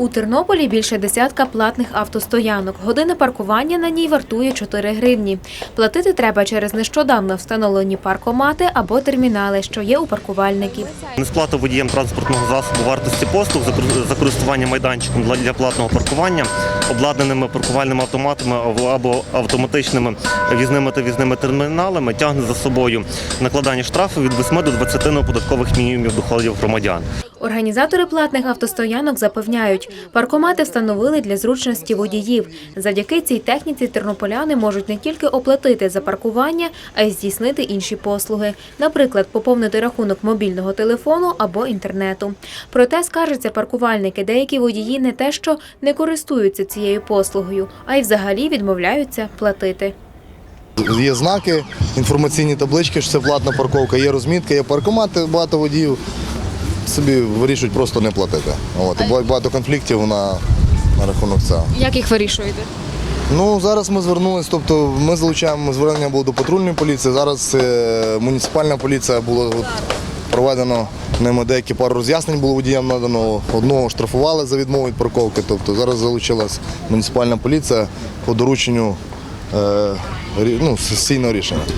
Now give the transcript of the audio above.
У Тернополі більше десятка платних автостоянок. Година паркування на ній вартує 4 гривні. Платити треба через нещодавно встановлені паркомати або термінали, що є у паркувальників. Несплата водіям транспортного засобу вартості послуг за користування майданчиком для- платного паркування, обладнаними паркувальними автоматами або- автоматичними візними та візними терміналами тягне за собою накладання штрафу від 8 до 20 неоподаткових мінімумів доходів громадян. Організатори платних автостоянок запевняють, паркомати встановили для зручності водіїв. Завдяки цій техніці тернополяни можуть не тільки оплатити за паркування, а й здійснити інші послуги, наприклад, поповнити рахунок мобільного телефону або інтернету. Проте скаржаться паркувальники, деякі водії не те, що не користуються цією послугою, а й взагалі відмовляються платити. Є знаки, інформаційні таблички, що це платна парковка, є розмітка, є паркомати, багато водіїв собі вирішують просто не платити. От, і багато конфліктів на, на рахунок цього. Як їх вирішуєте? Ну, зараз ми звернулися, тобто ми залучаємо звернення було до патрульної поліції, зараз е, муніципальна поліція було от, проведено ними деякі пару роз'яснень було водіям надано. Одного штрафували за відмову від парковки. Тобто зараз залучилась муніципальна поліція по дорученню е, рі- ну, сесійного рішення.